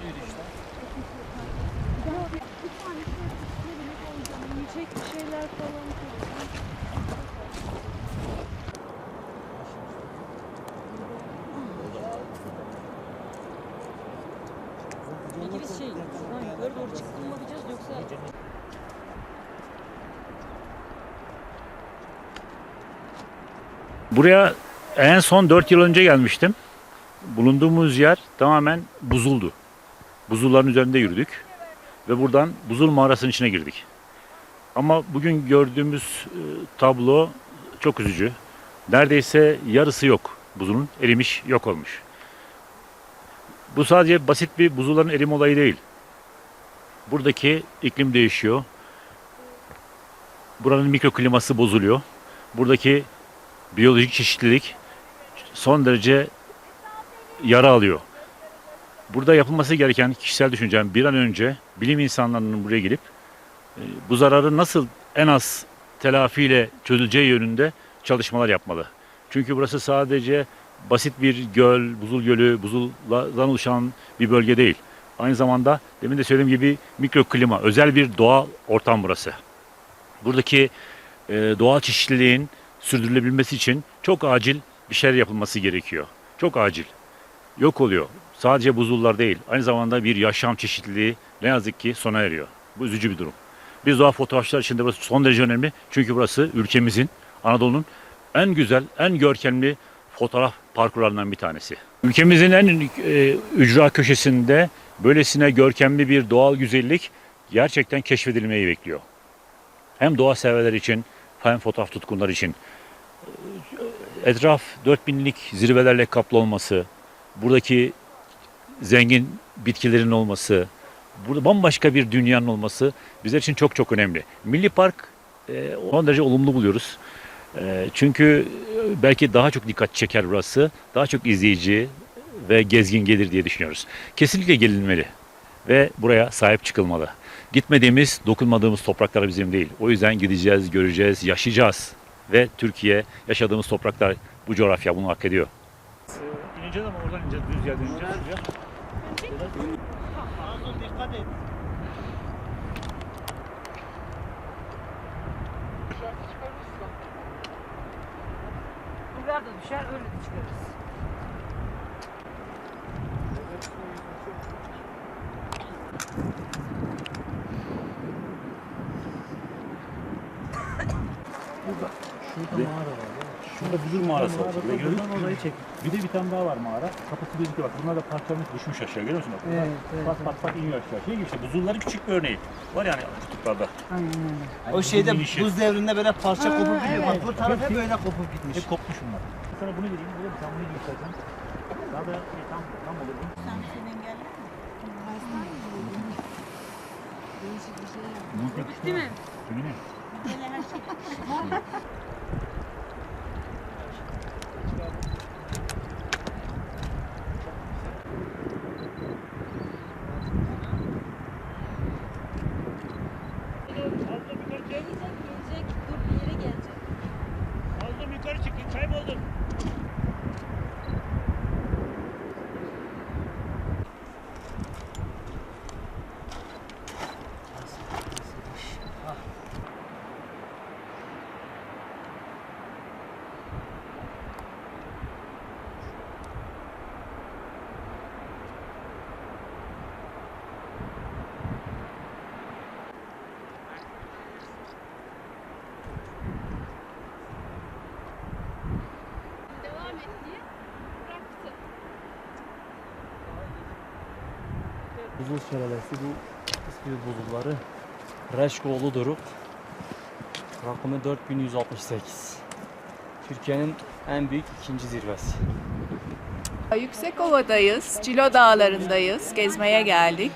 Biz şey, yukarı doğru yoksa Buraya en son 4 yıl önce gelmiştim. Bulunduğumuz yer tamamen buzuldu. Buzulların üzerinde yürüdük ve buradan buzul mağarasının içine girdik. Ama bugün gördüğümüz e, tablo çok üzücü. Neredeyse yarısı yok buzulun erimiş, yok olmuş. Bu sadece basit bir buzulların erim olayı değil. Buradaki iklim değişiyor. Buranın mikrokliması bozuluyor. Buradaki biyolojik çeşitlilik son derece yara alıyor. Burada yapılması gereken kişisel düşüncem bir an önce bilim insanlarının buraya gelip e, bu zararı nasıl en az telafiyle çözüleceği yönünde çalışmalar yapmalı. Çünkü burası sadece basit bir göl, buzul gölü, buzuldan oluşan bir bölge değil. Aynı zamanda demin de söylediğim gibi mikroklima, özel bir doğal ortam burası. Buradaki e, doğal çeşitliliğin sürdürülebilmesi için çok acil bir şeyler yapılması gerekiyor. Çok acil. Yok oluyor. Sadece buzullar değil. Aynı zamanda bir yaşam çeşitliliği ne yazık ki sona eriyor. Bu üzücü bir durum. Biz doğa fotoğrafçılar için de burası son derece önemli. Çünkü burası ülkemizin, Anadolu'nun en güzel, en görkemli fotoğraf parkurlarından bir tanesi. Ülkemizin en e, ücra köşesinde böylesine görkemli bir doğal güzellik gerçekten keşfedilmeyi bekliyor. Hem doğa severler için hem fotoğraf tutkunları için. Etraf 4000'lik zirvelerle kaplı olması, buradaki zengin bitkilerin olması, burada bambaşka bir dünyanın olması bizler için çok çok önemli. Milli Park e, son derece olumlu buluyoruz. E, çünkü belki daha çok dikkat çeker burası, daha çok izleyici ve gezgin gelir diye düşünüyoruz. Kesinlikle gelinmeli ve buraya sahip çıkılmalı. Gitmediğimiz, dokunmadığımız topraklar bizim değil. O yüzden gideceğiz, göreceğiz, yaşayacağız. Ve Türkiye, yaşadığımız topraklar, bu coğrafya bunu hak ediyor. İneceğiz ama oradan ineceğiz, düz yerden ineceğiz. Dikkat et. biber de düşer öyle de çıkarız. Şurada mağara var. Şurada buzul mağarası var. Girelim. Buradan orayı çek. Bir de bir tane daha var mağara. Kapısı gözüküyor bak. Bunlar da parçalanmış düşmüş aşağı görüyor musun? Bak, Evet, evet, Pat pat pat iniyor aşağı. Şey gibi işte buzulların küçük bir örneği. Var yani kutuplarda. Yani O şeyde inişi. buz devrinde böyle parça kopup gidiyor. Bak bu taraf hep böyle kopup gitmiş. Hep kopmuş bunlar. Sana bunu vereyim. Böyle bir tane bunu göstereceğim. Daha da şey, tam, tam olur. Bitti mi? Kimin? Gelecek, Buzul şelalesi bu İspir buzulları Reşkoğlu Doruk rakımı 4168 Türkiye'nin en büyük ikinci zirvesi. Yüksekova'dayız, Cilo Dağları'ndayız, gezmeye geldik.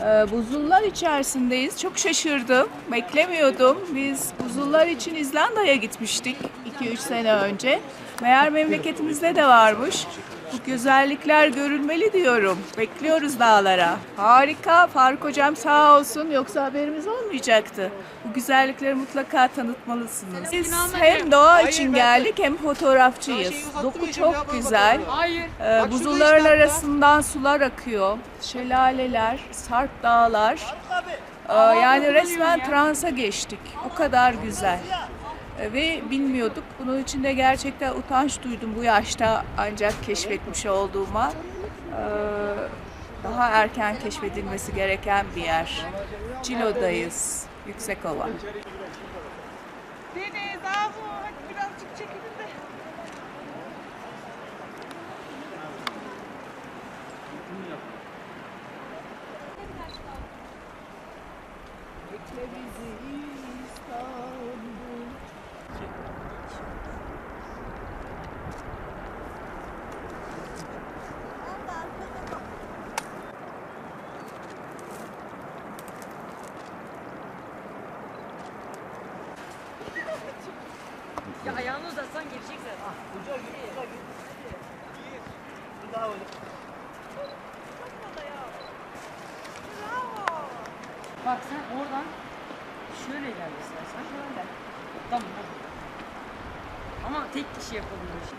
Ee, Buzullar içerisindeyiz. Çok şaşırdım, beklemiyordum. Biz buzullar için İzlanda'ya gitmiştik 2-3 sene önce. Meğer memleketimizde de varmış. Bu güzellikler görülmeli diyorum. Bekliyoruz dağlara. Harika. Faruk hocam sağ olsun. Yoksa haberimiz olmayacaktı. Bu güzellikleri mutlaka tanıtmalısınız. Biz hem doğa için geldik hem fotoğrafçıyız. Doku çok güzel. Ee, buzulların arasından sular akıyor. Şelaleler, sarp dağlar. Ee, yani resmen transa geçtik. O kadar güzel. Ve bilmiyorduk. Bunun için de gerçekten utanç duydum bu yaşta ancak keşfetmiş olduğuma. Ee, Daha erken keşfedilmesi gereken bir yer. Cilo'dayız. Yüksekova. Ya ayağını uzatsan gelecek zaten. Bak sen oradan şöyle gel istersen. Şöyle. Tamam. Ama tek kişi bu işi.